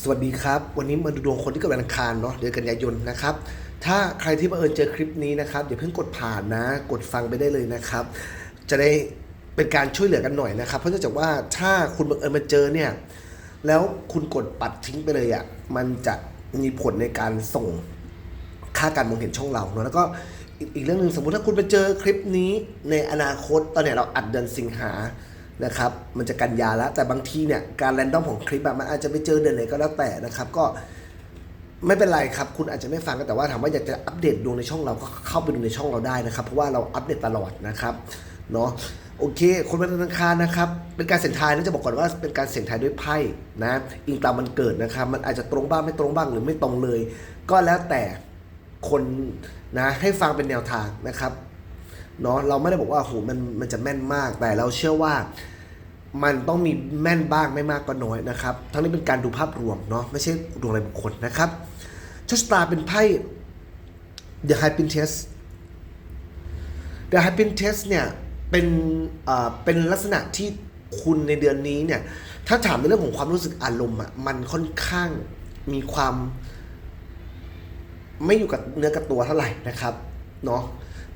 สวัสดีครับ วันนี้มาดูดวงคนที่เกิดวันอังคารเนาะเดือนกันยายนนะครับ ถ้าใครที่บังเอิญเจอคลิปนี้นะครับอย่าเพิ่งกดผ่านนะ กดฟังไปได้เลยนะครับ จะได้เป็นการช่วยเหลือกันหน่อยนะครับ เพราะเนื่องจากว่าถ้าคุณบังเอิญมาเจอเนี่ยแล้วคุณกดปัดทิ้งไปเลยอะ่ะมันจะมีผลในการส่งค่าการมองเห็นช่องเราเนอะแล้วก็อีกอีกเรื่องหนึ่งสมมุติถ้าคุณไปเจอคลิปนี้ในอนาคตตอนเนี้ยเราอัดเดือนสิงหา นะครับ มันจะกันยาแล้ว แต่บางทีเนี่ย การแรนดอมของคลิปอะมันอาจจะไปเจอเดือนไหนก็แล้วแต่นะครับ ก็ไม่เป็นไรครับ คุณอาจจะไม่ฟังก็แต่ว่าถามว่าอยากจะอัปเดตดวงในช่องเราก็เข้าไปดูในช่องเราได้นะครับ เพราะว่าเราอัปเดตตลอดนะครับเนาะโอเค คนวันอังคารนะครับ เป็นการเสี่ยงทายนะจะบอกก่อนว่าเป็นการเสี่ยงทายด้วยไพ่นะ อิงตามมันเกิดนะครับ มันอาจจะตรงบ้างไม่ตรงบ้างหรือไม่ตรงเลย ก็แล้วแต่คนนะให้ฟังเป็นแนวทางนะครับเนาะเราไม่ได้บอกว่าโหมันมันจะแม่นมากแต่เราเชื่อว่า มันต้องมีแม่นบ้างไม่มากก็น้อยนะครับ ทั้งนี้เป็นการดูภาพรวมเนาะไม่ใช่ดวงรายบุคคลนะครับชชะตาเป็นไพ่ The High Pin Test The High Pin Test เนี่ยเป็นเอ่อเป็นลักษณะที่คุณในเดือนนี้เนี่ยถ้าถามในเรื่องของความรู้สึกอารมณ์อะมันค่อนข้างมีความ ไม่อยู่กับเนื้อกับตัวเท่าไหร่นะครับเนาะ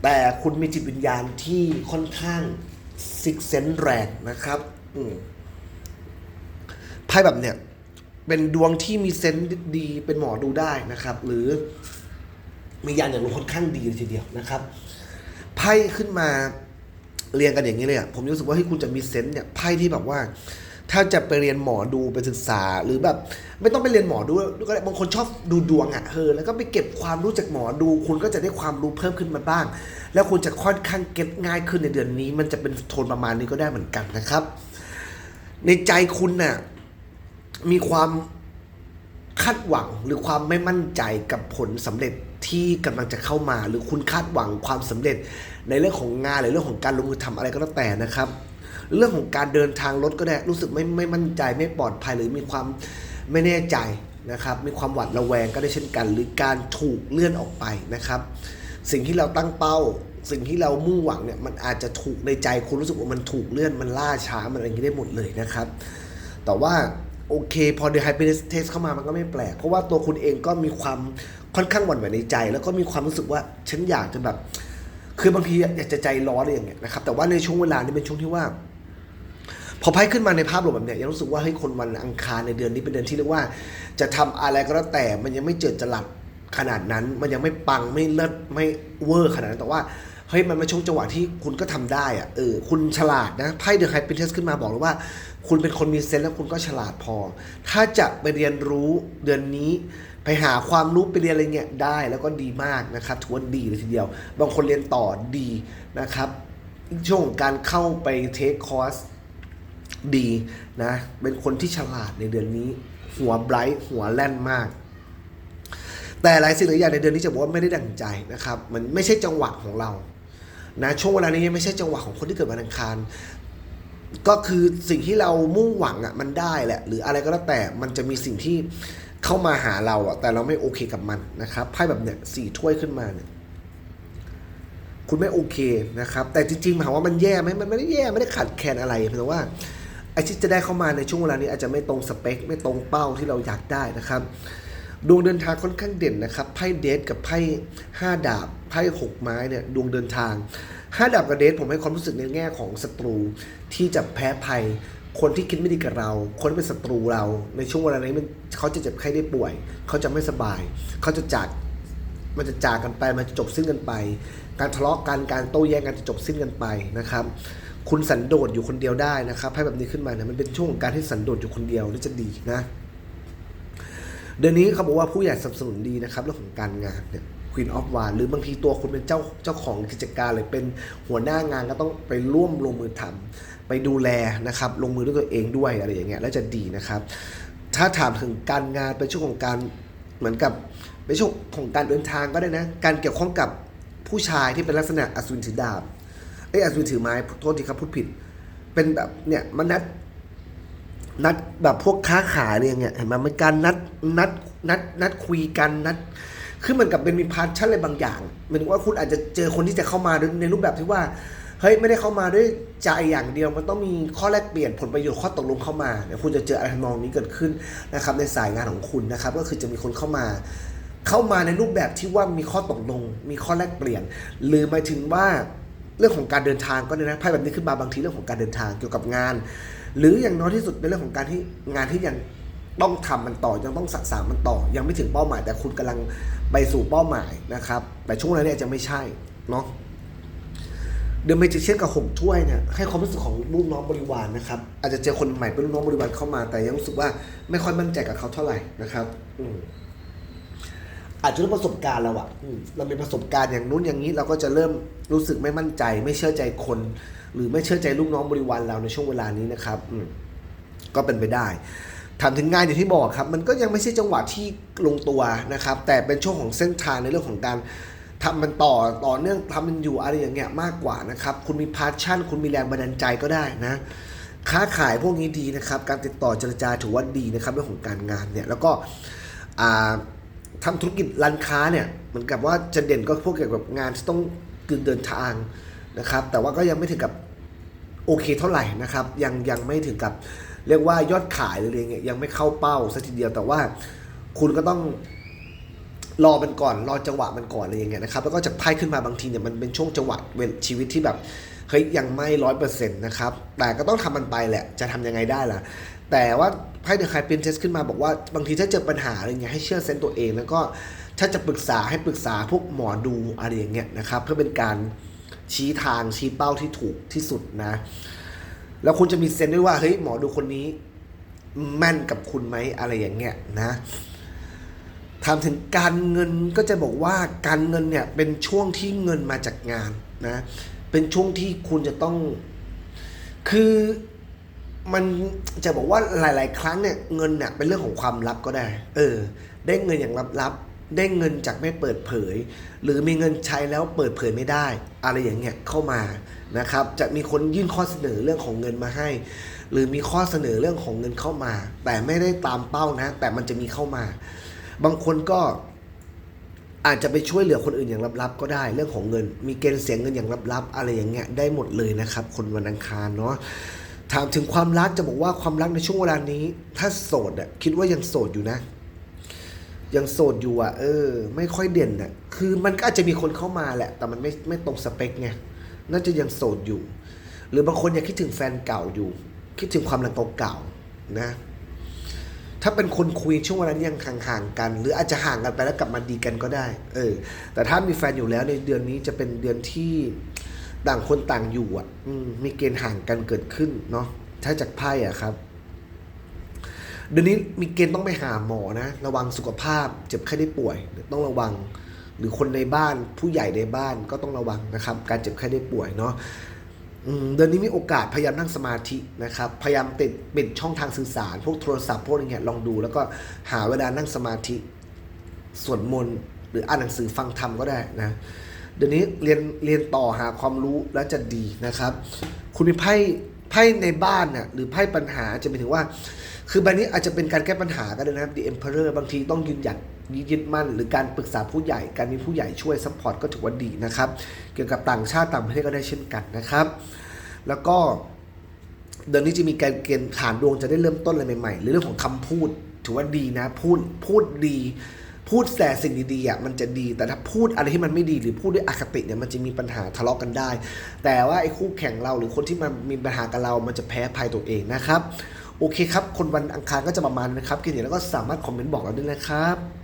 แต่คุณมีจิตวิญญาณที่ค่อนข้างซิกเซนแรงนะครับ ไพ่แบบเนี้ยเป็นดวงที่มีเซนส์ดีเป็นหมอดูได้นะครับ หรือมียานอย่างรู้ค่อนข้างดีเลยทีเดียวนะครับไพ่ขึ้นมาเรียงกันอย่างนี้เลยอะผมรู้สึกว่าให้คุณจะมีเซนส์เนี่ยไพ่ที่แบบว่า ถ้าจะไปเรียนหมอดูไปศึกษาหรือแบบ ไม่ต้องไปเรียนหมอดูก็ได้บางคนชอบดูดวงอะ่ะเออแล้วก็ไปเก็บความรู้จากหมอดู คุณก็จะได้ความรู้เพิ่มขึ้นมาบ้าง แล้วคุณจะค่อนข้างเก็ตง่ายขึ้นในเดือนนี้ มันจะเป็นโทนประมาณนี้ก็ได้เหมือนกันนะครับ ในใจคุณน่ะมีความคาดหวังหรือความไม่มั่นใจกับผลสำเร็จที่กำลังจะเข้ามา หรือคุณคาดหวังความสำเร็จ ในเรื่องของงานหรือเรื่องของการลงมือทำอะไรก็แล้วแต่นะครับ เรื่องของการเดินทางรถก็ได้รู้สึกไม่ไม่มั่นใจไม่ปลอดภัยหรือมีความไม่แน่ใจนะครับ มีความหวาดระแวงก็ได้เช่นกัน หรือการถูกเลื่อนออกไปนะครับ สิ่งที่เราตั้งเป้า สิ่งที่เรามุ่งหวังเนี่ยมันอาจจะถูกในใจคุณรู้สึกว่ามันถูกเลื่อนมันล่าช้ามันอะไรอย่างนี้ได้หมดเลยนะครับ แต่ว่าโอเค พอ The Happiness Test เข้ามามันก็ไม่แปลก เพราะว่าตัวคุณเองก็มีความค่อนข้างหวั่นไหวในใจ แล้วก็มีความรู้สึกว่าฉันอยากจะแบบ คือบางทีอยากจะใจร้อนอะไรอย่างเงี้ยนะครับ แต่ว่าในช่วงเวลานี้เป็นช่วงที่ว่า พอไพ่ขึ้นมาในภาพรวมแบบเนี้ยยังรู้สึกว่าเฮ้ยคนวันอังคารในเดือนนี้เป็นเดือนที่เรียกว่า จะทำอะไรก็แล้วแต่มันยังไม่เจิดจรัสขนาดนั้น มันยังไม่ปังไม่เลิศไม่เวอร์ขนาดนั้นแต่ว่า เฮ้ยมันมาช่วงจังหวะที่คุณก็ทำได้อะเออคุณฉลาดนะไพ่เดอะไฮปิเทสขึ้นมาบอกเลยว่า คุณเป็นคนมีเซนส์แล้วคุณก็ฉลาดพอ ถ้าจะไปเรียนรู้เดือนนี้ไปหาความรู้ไปเรียนอะไรเงี้ยได้แล้วก็ดีมากนะครับถือว่าดีเลยทีเดียว บางคนเรียนต่อดีนะครับช่วงการเข้าไปเทคคอร์สดีนะ เป็นคนที่ฉลาดในเดือนนี้ หัวไบรท์หัวแล่นมาก แต่หลายสิ่งหลายอย่างในเดือนนี้จะบอกว่าไม่ได้ดั่งใจนะครับ มันไม่ใช่จังหวะของเรา นะช่วงเวลานี้ไม่ใช่จังหวะของคนที่เกิดวันอังคาร ก็คือสิ่งที่เรามุ่งหวังอะมันได้แหละ หรืออะไรก็แล้วแต่มันจะมีสิ่งที่เข้ามาหาเราอะแต่เราไม่โอเคกับมันนะครับไพ่แบบเนี้ยสี่ถ้วยขึ้นมาเนี่ยคุณไม่โอเคนะครับ แต่จริงๆถามว่ามันแย่ไหมมันไม่ได้แย่ไม่ได้ขาดแคลนอะไรเพียงแต่ว่าไอ้ที่จะได้เข้ามาในช่วงเวลานี้อาจจะไม่ตรงสเปค ไม่ตรงเป้าที่เราอยากได้นะครับ ดวงเดินทางค่อนข้างเด่นนะครับไพ่เดทกับไพ่ห้าดาบไพ่หกไม้เนี่ยดวงเดินทางห้าดาบกับเดทผมให้ความรู้สึกในแง่ของศัตรูที่จะแพ้ภัย คนที่คิดไม่ดีกับเรา คนที่เป็นศัตรูเรา ในช่วงเวลานี้มันเขาจะเจ็บไข้ได้ป่วย เขาจะไม่สบาย เขาจะจากมันจะจากกันไปมันจะจบสิ้นกันไป การทะเลาะกันการโต้แย้งกันจะจบสิ้นกันไปนะครับ คุณสันโดษอยู่คนเดียวได้นะครับให้แบบนี้ขึ้นมาเนี่ยมันเป็นช่วงของการที่สันโดษอยู่คนเดียวนี่จะดีนะ เดือนนี้เขาบอกว่าผู้ใหญ่สนับสนุนดีนะครับเรื่องของการงานเนี่ย Queen of w a n หรือบางทีตัวคุณเป็นเจ้าเจ้าของกิจการเลยเป็นหัวหน้างานก็ต้องไปร่วมลงมือทำไปดูแลนะครับลงมือด้วยตัวเองด้วยอะไรอย่างเงี้ยแล้วจะดีนะครับ ถ้าถามถึงการงานเป็นช่วงของการเหมือนกับเป็นช่วงของการเดินทางก็ได้นะ การเกี่ยวข้องกับผู้ชายที่เป็นลักษณะอสูรถือดาบเอ้ยอสูรถือไม้โทษทีครับพูดผิด เป็นแบบเนี่ยมันนัด นัดแบบพวกค้าขายอะไรอย่างเงี้ยเห็นไหมมันการนัดนัดนัดนัดคุยกันนัด คือเหมือนกับเป็นมีพาร์ทชั่นอะไรบางอย่างหมายถึงว่าคุณอาจจะเจอคนที่จะเข้ามาในรูปแบบที่ว่าเฮ้ยไม่ได้เข้ามาด้วยใจอย่างเดียวมันต้องมีข้อแลกเปลี่ยนผลประโยชน์ข้อตกลงเข้ามาเดี๋ยวคุณจะเจออะไรทำนองนี้เกิดขึ้นนะครับในสายงานของคุณนะครับ ก็คือจะมีคนเข้ามา เข้ามาในรูปแบบที่ว่ามีข้อตกลง มีข้อแลกเปลี่ยน หรือหมายถึงว่าเรื่องของการเดินทางก็ได้นะไพ่แบบนี้ขึ้นมาบางทีเรื่องของการเดินทางเกี่ยวกับงาน หรืออย่างน้อยที่สุดเป็นเรื่องของการที่งานที่ยังต้องทำมันต่อยังต้องสักษามันต่อ ยังไม่ถึงเป้าหมาย แต่คุณกำลังไปสู่เป้าหมายนะครับ แต่ช่วงนั้นเนี่ยจะไม่ใช่เนาะเดอะเมจิเชียนกับหกถ้วยเนี่ยให้ความรู้สึกของลูกน้องบริวารนะครับ อาจจะเจอคนใหม่เป็นลูกน้องบริวารเข้ามา แต่ยังรู้สึกว่าไม่ค่อยมั่นใจกับเขาเท่าไหร่นะครับ อืมอาจจะด้วยประสบการณ์เราอะอเรามีประสบการณ์อย่างนู้นอย่างนี้เราก็จะเริ่มรู้สึกไม่มั่นใจ ไม่เชื่อใจคน หรือไม่เชื่อใจลูกน้องบริวารเราในช่วงเวลานี้นะครับก็เป็นไปได้ถามถึงงานอย่างที่บอกครับ มันก็ยังไม่ใช่จังหวะที่ลงตัวนะครับ แต่เป็นช่วงของเส้นทางในเรื่องของการทำมันต่อต่อเนื่องทำมันอยู่อะไรอย่างเงี้ยมากกว่านะครับ คุณมีพาชั่น คุณมีแรงบันดาลใจก็ได้นะ ค้าขายพวกนี้ดีนะครับ การติดต่อเจรจาถือว่าดีนะครับเรื่องของการงานเนี่ยแล้วก็อ่าทำธุรกิจร้านค้าเนี่ยเหมือนกับว่าจะเด่นก็พวกเกี่ยวกับงานที่ต้องเดินทาง นะครับ แต่ว่าก็ยังไม่ถึงกับโอเคเท่าไหร่นะครับ ยังยังไม่ถึงกับเรียกว่ายอดขายหรืออะไรเงี้ยยังไม่เข้าเป้าสักทีเดียวแต่ว่าคุณก็ต้องรอมันก่อนรอจังหวะมันก่อนอะไรอย่างเงี้ยนะครับแล้วก็จะไพ่ขึ้นมาบางทีเนี่ยมันเป็นช่วงจังหวะเวลชีวิตที่แบบเฮ้ยยังไม่ร้อยเปอร์เซ็นต์นะครับแต่ก็ต้องทำมันไปแหละจะทำยังไงได้ล่ะ แต่ว่าไพ่เดอะไคเปนเทสขึ้นมาบอกว่าบางทีถ้าเจอปัญหาอะไรเงี้ยให้เชื่อเซนต์ตัวเอง แล้วก็ถ้าจะปรึกษาให้ปรึกษาพวกหมอดูอะไรอย่างเงี้ยนะครับเพื่อเป็นการ ชี้ทางชี้เป้าที่ถูกที่สุดนะ แล้วคุณจะมีเซนด้วยว่าเฮ้ยหมอดูคนนี้ แม่นกับคุณไหมอะไรอย่างเงี้ยนะถามถึงการเงินก็จะบอกว่าการเงินเนี่ยเป็นช่วงที่เงินมาจากงานนะเป็นช่วงที่คุณจะต้อง คือมันจะบอกว่าหลาย ๆ ครั้งเนี่ยเงินเนี่ยเป็นเรื่องของความลับก็ได้ เออ ได้เงินอย่างลับๆ ได้เงินจากไม่เปิดเผย หรือมีเงินใช้แล้วเปิดเผยไม่ได้ อะไรอย่างเงี้ยเข้ามานะครับ จะมีคนยื่นข้อเสนอเรื่องของเงินมาให้ หรือมีข้อเสนอเรื่องของเงินเข้ามา แต่ไม่ได้ตามเป้านะ แต่มันจะมีเข้ามา บางคนก็อาจจะไปช่วยเหลือคนอื่นอย่างลับๆ ก็ได้เรื่องของเงิน มีเกณฑ์เสียเงินอย่างลับๆ อะไรอย่างเงี้ยได้หมดเลยนะครับ คนวันอังคารเนาะถามถึงความรักจะบอกว่าความรักในช่วงเวลานี้ ถ้าโสดอะคิดว่ายังโสดอยู่นะ ยังโสดอยู่อะเออ ไม่ค่อยเด่นอะคือมันก็อาจจะมีคนเข้ามาแหละ แต่มันไม่ไม่ตรงสเปคไงน่าจะยังโสดอยู่ หรือบางคนยังคิดถึงแฟนเก่าอยู่ คิดถึงความรักเก่าๆนะ ถ้าเป็นคนคุยช่วงเวลานั้ยังห่างๆกัน หรืออาจจะห่างกันไปแล้วกลับมาดีกันก็ได้ เออ แต่ถ้ามีแฟนอยู่แล้วในเดือนนี้จะเป็นเดือนที่ต่างคนต่างอยู่อะอมมีเกณฑ์ห่างกันเกิดขึ้นเนาะถ้าจากไพ่อะครับ เดี๋ยวนี้มีเกณฑ์ต้องไปหาหมอนะ ระวังสุขภาพ เจ็บไข้ได้ป่วย ต้องระวัง หรือคนในบ้านผู้ใหญ่ในบ้านก็ต้องระวังนะครับ การเจ็บไข้ได้ป่วยเนาะเดือนนี้มีโอกาสพยายามนั่งสมาธินะครับ พยายามติดปิดช่องทางสื่อสาร พวกโทรศัพท์พวกนี้เนี่ยลองดู แล้วก็หาเวลานั่งสมาธิสวดมนต์หรืออ่านหนังสือฟังธรรมก็ได้นะเดี๋ยวนี้เรียนเรียนต่อหาความรู้แล้วจะดีนะครับ คุณมีไพ่ ไพ่ในบ้านน่ะหรือไพ่ปัญหาจะหมายถึงว่า คือใบนี้อาจจะเป็นการแก้ปัญหาก็ได้นะครับ The Emperor บางทีต้องยืนหยัดยึดมั่น หรือการปรึกษาผู้ใหญ่การมีผู้ใหญ่ช่วยซัพพอร์ตก็ถือว่าดีนะครับ เกี่ยวกับต่างชาติต่างประเทศก็ได้เช่นกันนะครับ แล้วก็เดือนนี้จะมีการเกณฑ์ฐานดวงจะได้เริ่มต้นอะไรใหม่ๆหรือเรื่องของคำพูด ถือว่าดีนะพูดพูดดี พูดแต่สิ่งดีๆอะมันจะดีแต่ถ้าพูดอะไรที่มันไม่ดีหรือพูดด้วยอคติเนี่ยมันจะมีปัญหาทะเลาะกันได้ แต่ว่าไอ้คู่แข่งเราหรือคนที่มันมีปัญหากับเรา มันจะแพ้ภัยตัวเองนะครับ โอเคครับ คนวันอังคารก็จะประมาณนะครับกินเห็นแล้วก็สามารถคอมเมนต์บอกเราได้นะครับ